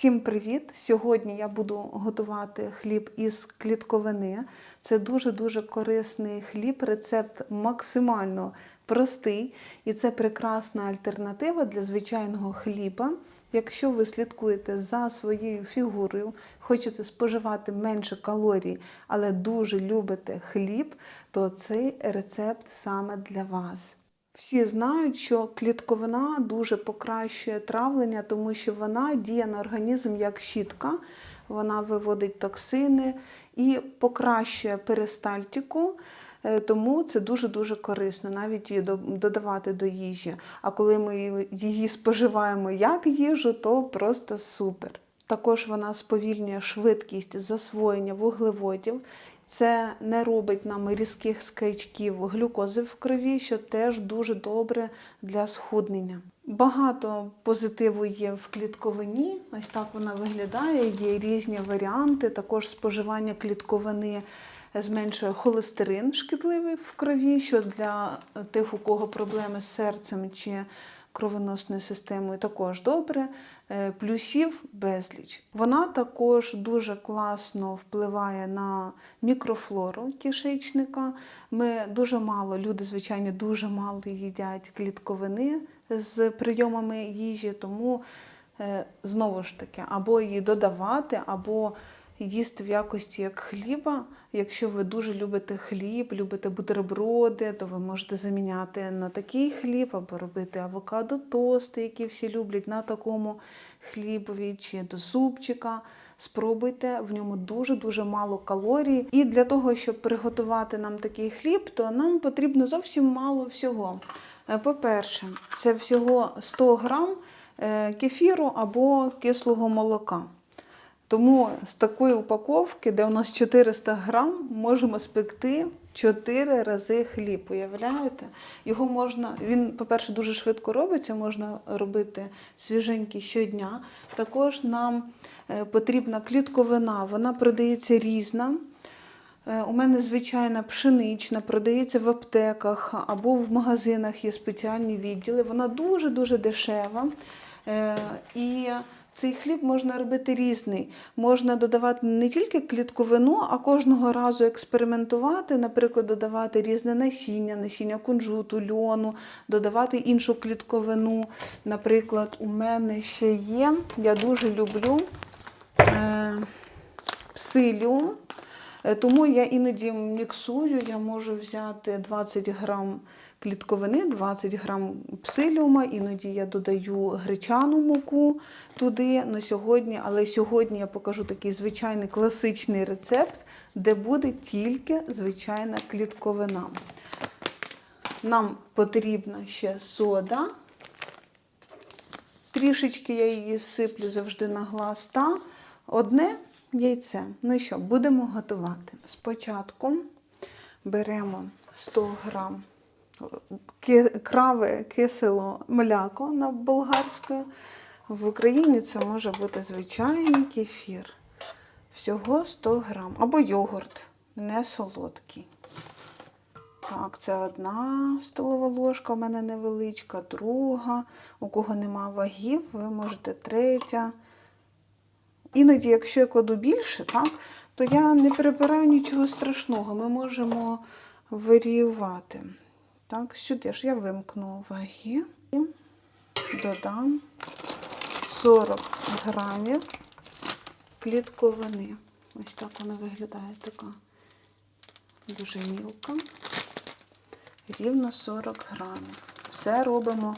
Всім привіт! Сьогодні я буду готувати хліб із клітковини. Це дуже-дуже корисний хліб, рецепт максимально простий, і це прекрасна альтернатива для звичайного хліба. Якщо ви слідкуєте за своєю фігурою, хочете споживати менше калорій, але дуже любите хліб, то цей рецепт саме для вас. Всі знають, що клітковина дуже покращує травлення, тому що вона діє на організм як щітка, вона виводить токсини і покращує перистальтику. е, Тому це дуже-дуже корисно, навіть її додавати до їжі. А коли ми її споживаємо як їжу, то просто супер. Також вона сповільнює швидкість засвоєння вуглеводів. Це не робить нам різких скачків глюкози в крові, що теж дуже добре для схуднення. Багато позитиву є в клітковині. Ось так вона виглядає. Є різні варіанти. Також споживання клітковини зменшує холестерин шкідливий в крові, що для тих, у кого проблеми з серцем чи кровоносною системою, також добре. Е, Плюсів безліч. Вона також дуже класно впливає на мікрофлору кишечника. Ми дуже мало, люди, звичайно, дуже мало їдять клітковини з прийомами їжі, тому е, знову ж таки, або її додавати, або їсти в якості як хліба. Якщо ви дуже любите хліб, любите бутерброди, то ви можете заміняти на такий хліб або робити авокадо тости, які всі люблять на такому хлібові чи до супчика. Спробуйте, в ньому дуже-дуже мало калорій. І для того, щоб приготувати нам такий хліб, то нам потрібно зовсім мало всього. Е, По-перше, це всього 100 грам е, кефіру або кислого молока. Тому з такої упаковки, де у нас 400 грам, можемо спекти 4 рази хліб. Уявляєте? Його можна, він, по-перше, дуже швидко робиться, можна робити свіженький щодня. Також нам е, потрібна клітковина, вона продається різна. Е, У мене звичайна пшенична, продається в аптеках або в магазинах є спеціальні відділи. Вона дуже-дуже дешева. Е, І цей хліб можна робити різний. Можна додавати не тільки клітковину, а кожного разу експериментувати, наприклад, додавати різне насіння, насіння кунжуту, льону, додавати іншу клітковину. Наприклад, у мене ще є, я дуже люблю е, псиліум. Е, Тому я іноді міксую, я можу взяти 20 грам клітковини, 20 грам псиліума, іноді я додаю гречану муку туди на сьогодні. Але сьогодні я покажу такий звичайний класичний рецепт, де буде тільки звичайна клітковина. Нам потрібна ще сода. Трішечки я її сиплю завжди на глаз та одне яйце. Ну що, будемо готувати. Спочатку беремо 100 грам краве кисело мляко на болгарською. В Україні це може бути звичайний кефір. Всього 100 грам. Або йогурт, не солодкий. Так, це одна столова ложка, у мене невеличка, друга. У кого нема вагів, ви можете третя. Іноді, якщо я кладу більше, так, то я не перебираю нічого страшного. Ми можемо варіювати. Так, сюди ж я вимкну ваги і додам 40 грамів клітковини. Ось так вона виглядає така дуже мілка. Рівно 40 грамів. Все робимо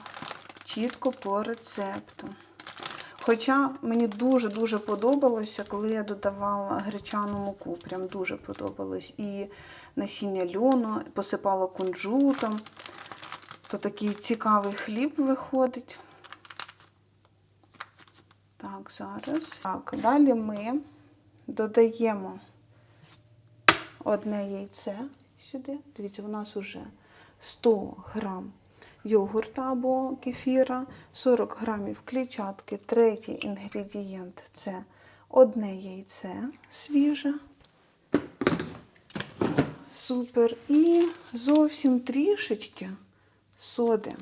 чітко по рецепту. Хоча мені дуже-дуже подобалося, коли я додавала гречану муку. Прям дуже подобалось. І насіння льону, посипала кунжутом. То такий цікавий хліб виходить. Так, зараз. Так, далі ми додаємо одне яйце сюди. Дивіться, у нас вже 100 грам йогурта або кефіра, 40 грамів клітчатки. Третій інгредієнт це одне яйце свіже. Супер. І зовсім трішечки соди.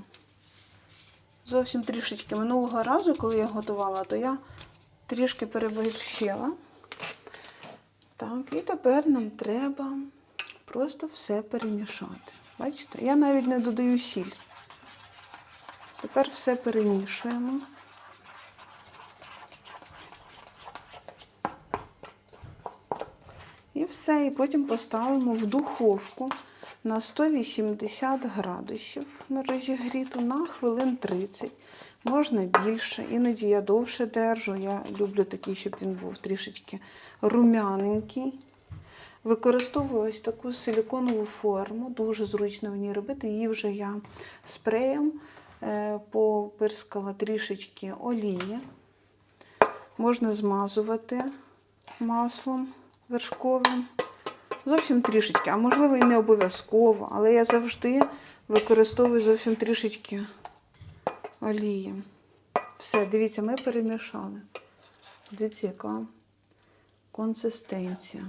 Зовсім трішечки. Минулого разу, коли я готувала, то я трішки переборщила. Так, і тепер нам треба просто все перемішати. Бачите, я навіть не додаю сіль. Тепер все перемішуємо. І все, і потім поставимо в духовку на 180 градусів на розігріту на хвилин 30. Можна більше, іноді я довше держу. Я люблю такий, щоб він був трішечки рум'яненький. Використовую ось таку силіконову форму, дуже зручно в ній робити. Її вже я спреєм попирскала трішечки олії. Можна змазувати маслом вершковим. Зовсім трішечки, а можливо і не обов'язково, але я завжди використовую зовсім трішечки олії. Все, дивіться, ми перемішали. Дивіться, яка консистенція.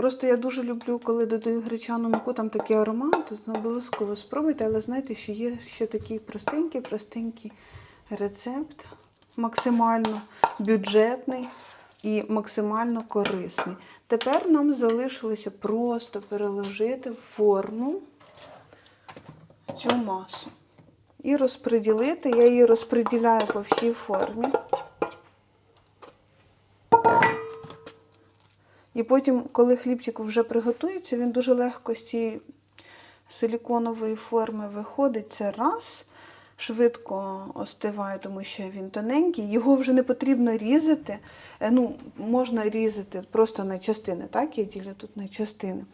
Просто я дуже люблю, коли додаю гречану муку, там такий аромат, обов'язково спробуйте, але знаєте, що є ще такий простенький, простенький рецепт, максимально бюджетний і максимально корисний. Тепер нам залишилося просто переложити в форму цю масу. І розподілити, я її розподіляю по всій формі. І потім, коли хлібчик вже приготується, він дуже легко з цієї силіконової форми виходить. Це раз, швидко остиває, тому що він тоненький. Його вже не потрібно різати. Е, Ну, можна різати просто на частини, так? Я ділю тут на частини.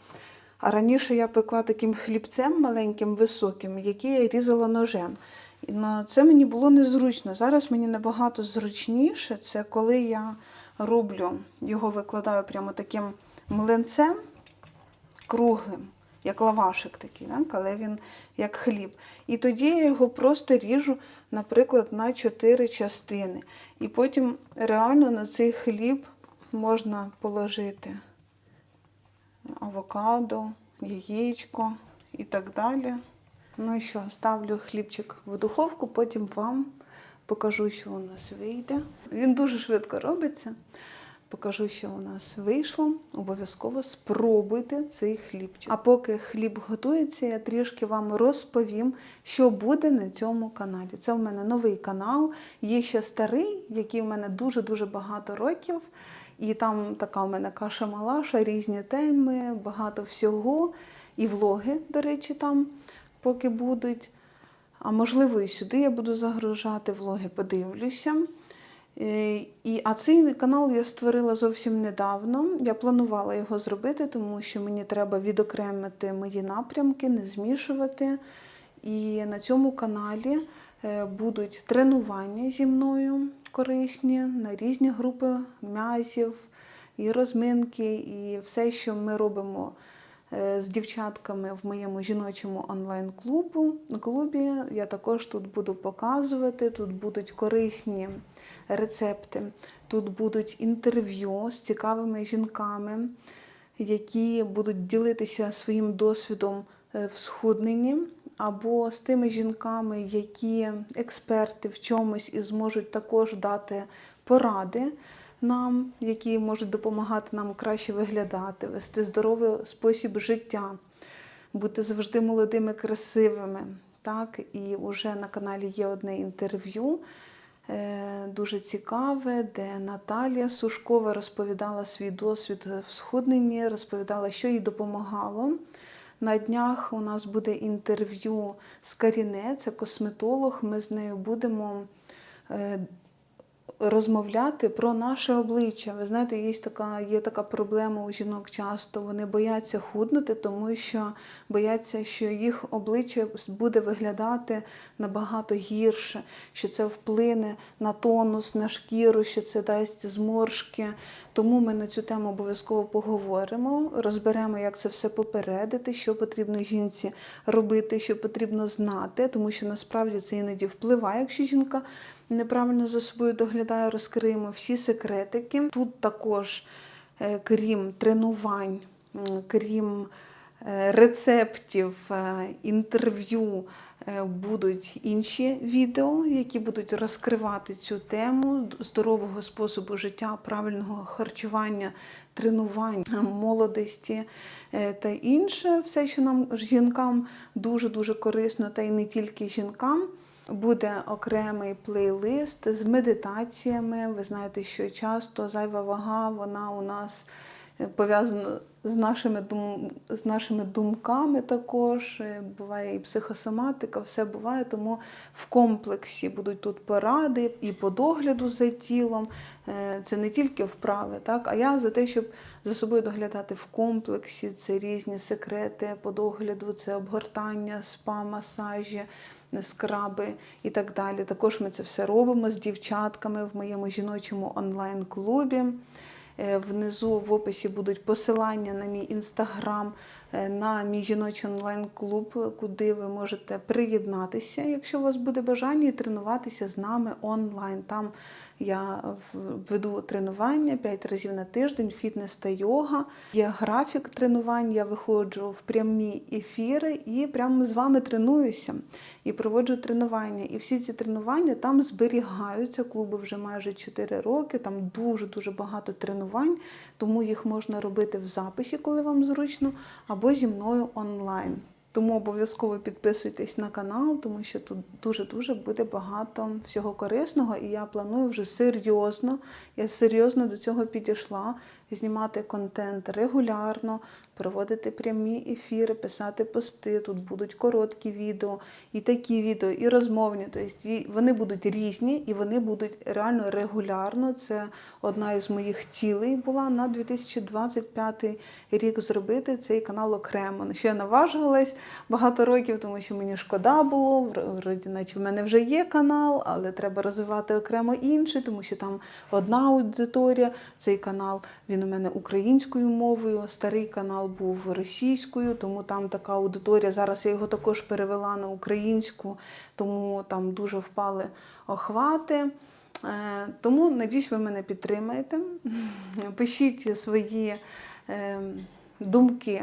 А раніше я пекла таким хлібцем маленьким, високим, який я різала ножем. І це мені було незручно. Зараз мені набагато зручніше, це коли я роблю, його викладаю прямо таким млинцем круглим, як лавашик такий, так? але він як хліб. І тоді я його просто ріжу, наприклад, на чотири частини. І потім реально на цей хліб можна положити авокадо, яєчко і так далі. Ну і що, ставлю хлібчик в духовку, потім вам покажу, що у нас вийде. Він дуже швидко робиться. Покажу, що у нас вийшло. Обов'язково спробуйте цей хлібчик. А поки хліб готується, я трішки вам розповім, що буде на цьому каналі. Це в мене новий канал, є ще старий, який в мене дуже-дуже багато років. І там така у мене каша-малаша, різні теми, багато всього. І влоги, до речі, там поки будуть. А можливо, і сюди я буду загружати влоги, подивлюся. Е, І, а цей канал я створила зовсім недавно. Я планувала його зробити, тому що мені треба відокремити мої напрямки, не змішувати. І на цьому каналі е, будуть тренування зі мною корисні на різні групи м'язів і розминки, і все, що ми робимо з дівчатками в моєму жіночому онлайн-клубу. клубі. Я також тут буду показувати, тут будуть корисні рецепти, тут будуть інтерв'ю з цікавими жінками, які будуть ділитися своїм досвідом е, в схудненні. Або з тими жінками, які експерти в чомусь і зможуть також дати поради нам, які можуть допомагати нам краще виглядати, вести здоровий спосіб життя, бути завжди молодими, красивими. Так, і вже на каналі є одне інтерв'ю, е, дуже цікаве, де Наталія Сушкова розповідала свій досвід в схудненні, розповідала, що їй допомагало. На днях у нас буде інтерв'ю з Каріне, це косметолог. Ми з нею будемо е, розмовляти про наше обличчя. Ви знаєте, є така, є така проблема у жінок часто. Вони бояться худнути, тому що бояться, що їх обличчя буде виглядати набагато гірше, що це вплине на тонус, на шкіру, що це дасть зморшки. Тому ми на цю тему обов'язково поговоримо, розберемо, як це все попередити, що потрібно жінці робити, що потрібно знати, тому що насправді це іноді впливає, якщо жінка неправильно за собою доглядає, розкриємо всі секретики. Тут також, е, крім тренувань, крім е, рецептів, е, інтерв'ю, Будуть інші відео, які будуть розкривати цю тему здорового способу життя, правильного харчування, тренувань, молодості та інше, все, що нам жінкам дуже дуже корисно, та й не тільки жінкам. Буде окремий плейлист з медитаціями. Ви знаєте, що часто зайва вага, вона у нас е, пов'язана з нашими, дум... з нашими думками також. Е, Буває і психосоматика, все буває. Тому в комплексі будуть тут поради і по догляду за тілом. Е, Це не тільки вправи, так? а я за те, щоб за собою доглядати в комплексі. Це різні секрети по догляду, це обгортання, спа-масажі скраби і так далі. Також ми це все робимо з дівчатками в моєму жіночому онлайн-клубі. Е, Внизу в описі будуть посилання на мій інстаграм, на мій жіночий онлайн-клуб, куди ви можете приєднатися, якщо у вас буде бажання, і тренуватися з нами онлайн. Там я веду тренування 5 разів на тиждень, фітнес та йога. Є графік тренувань, я виходжу в прямі ефіри і прямо з вами тренуюся і проводжу тренування. І всі ці тренування там зберігаються. Клубу вже майже 4 роки, там дуже-дуже багато тренувань, тому їх можна робити в записі, коли вам зручно, або зі мною онлайн. Тому обов'язково підписуйтесь на канал, тому що тут дуже-дуже буде багато всього корисного, і я планую вже серйозно, я серйозно до цього підійшла, знімати контент регулярно, проводити прямі ефіри, писати пости. Тут будуть короткі відео, і такі відео, і розмовні. Тобто вони будуть різні, і вони будуть реально регулярно. Це одна із моїх цілей була на 2025 рік зробити цей канал окремо. Що я наважувалась багато років, тому що мені шкода було. вр- Вроді, наче в мене вже є канал, але треба розвивати окремо інший, тому що там одна аудиторія. Цей канал він у мене українською мовою, старий канал був російською, тому там така аудиторія. Зараз я його також перевела на українську, тому там дуже впали охвати. Е, Тому надіюсь, ви мене підтримаєте. Пишіть свої е, думки,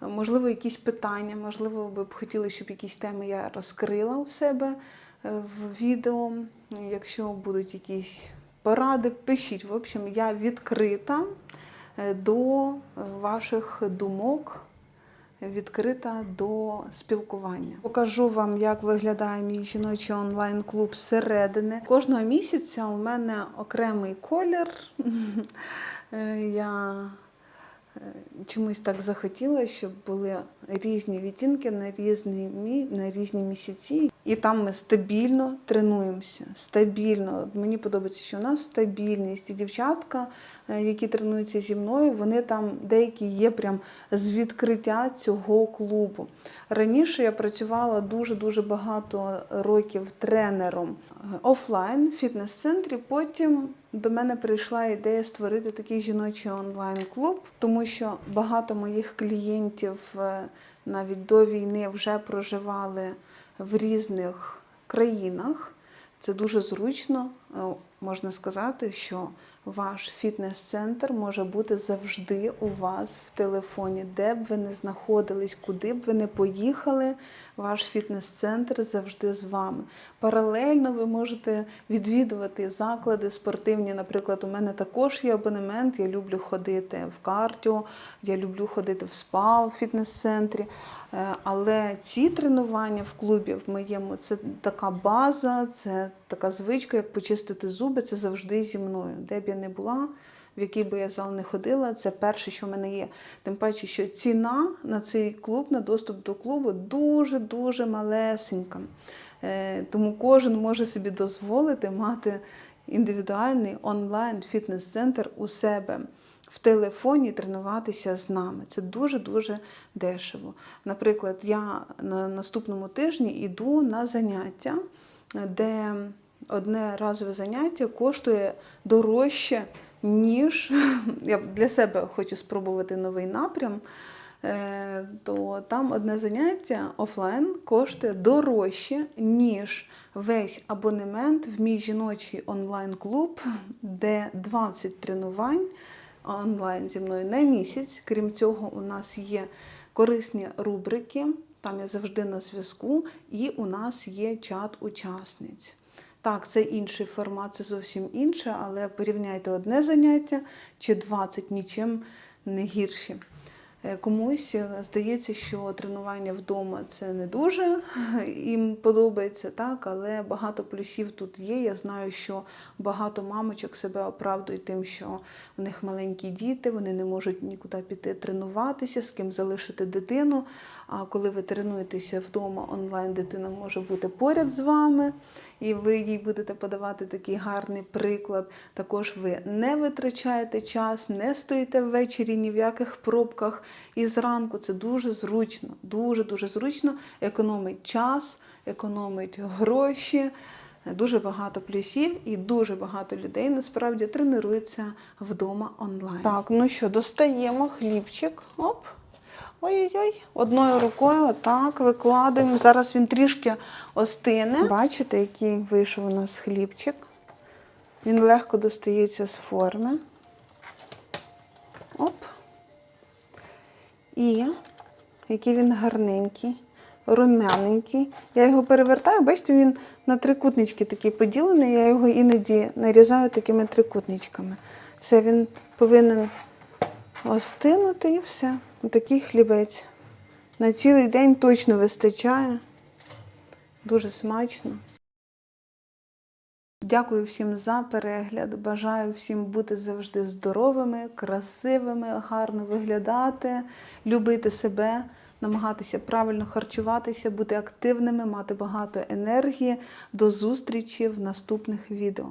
можливо, якісь питання, можливо, ви б хотіли, щоб якісь теми я розкрила у себе е, в відео. Якщо будуть якісь поради, пишіть. В общем, я відкрита е, до ваших думок відкрита до спілкування. Покажу вам, як виглядає мій жіночий онлайн-клуб зсередини. Кожного місяця у мене окремий колір. Е, Я чомусь так захотіла, щоб були різні відтінки на різні, на різні місяці. І там ми стабільно тренуємося. Стабільно. Мені подобається, що у нас стабільність. І дівчатка, е, які тренуються зі мною, вони там деякі є прям з відкриття цього клубу. Раніше я працювала дуже-дуже багато років тренером е, офлайн в фітнес-центрі. Потім до мене прийшла ідея створити такий жіночий онлайн-клуб, тому що багато моїх клієнтів е, навіть до війни вже проживали в різних країнах. Це дуже зручно. Е, Можна сказати, що ваш фітнес-центр може бути завжди у вас в телефоні, де б ви не знаходились, куди б ви не поїхали. Ваш фітнес-центр завжди з вами. Паралельно ви можете відвідувати заклади спортивні. Наприклад, у мене також є абонемент. Я люблю ходити в кардіо, я люблю ходити в спа в фітнес-центрі. Е, Але ці тренування в клубі в моєму це така база, це така звичка, як почистити зуби, це завжди зі мною. Де б я не була, в який би я зал не ходила, це перше, що в мене є. Тим паче, що ціна на цей клуб, на доступ до клубу дуже-дуже малесенька. Е, Тому кожен може собі дозволити мати індивідуальний онлайн фітнес-центр у себе в телефоні тренуватися з нами. Це дуже-дуже дешево. Наприклад, я на наступному тижні йду на заняття, де одне разове заняття коштує дорожче, ніж я для себе хочу спробувати новий напрям. е, То там одне заняття офлайн коштує дорожче, ніж весь абонемент в мій жіночий онлайн-клуб, де 20 тренувань онлайн зі мною на місяць. Крім цього, у нас є корисні рубрики. Там я завжди на зв'язку, і у нас є чат учасниць. Так, це інший формат, це зовсім інше, але порівняйте одне заняття чи 20 нічим не гірші. Е, Комусь е, здається, що тренування вдома це не дуже їм подобається, так, але багато плюсів тут є. Я знаю, що багато мамочок себе оправдують тим, що у них маленькі діти, вони не можуть нікуди піти тренуватися, з ким залишити дитину. А коли ви тренуєтеся вдома онлайн, дитина може бути поряд з вами, і ви їй будете подавати такий гарний приклад. Також ви не витрачаєте час, не стоїте ввечері ні в яких пробках. І зранку це дуже зручно, дуже дуже зручно, економить час, економить гроші. Дуже багато плюсів і дуже багато людей насправді тренуються вдома онлайн. Так, ну що, достаємо хлібчик. Оп. Ой-ой-ой, одною рукою отак викладаємо. Зараз він трішки остине. Бачите, який вийшов у нас хлібчик. Він легко достається з форми. Оп. І який він гарненький, рум'яненький. Я його перевертаю, бачите, він на трикутнички такий поділений, я його іноді нарізаю такими трикутничками. Все, він повинен остинути і все. Такий хлібець. На цілий день точно вистачає. Дуже смачно. Дякую всім за перегляд. Бажаю всім бути завжди здоровими, красивими, гарно виглядати, любити себе, намагатися правильно харчуватися, бути активними, мати багато енергії. До зустрічі в наступних відео.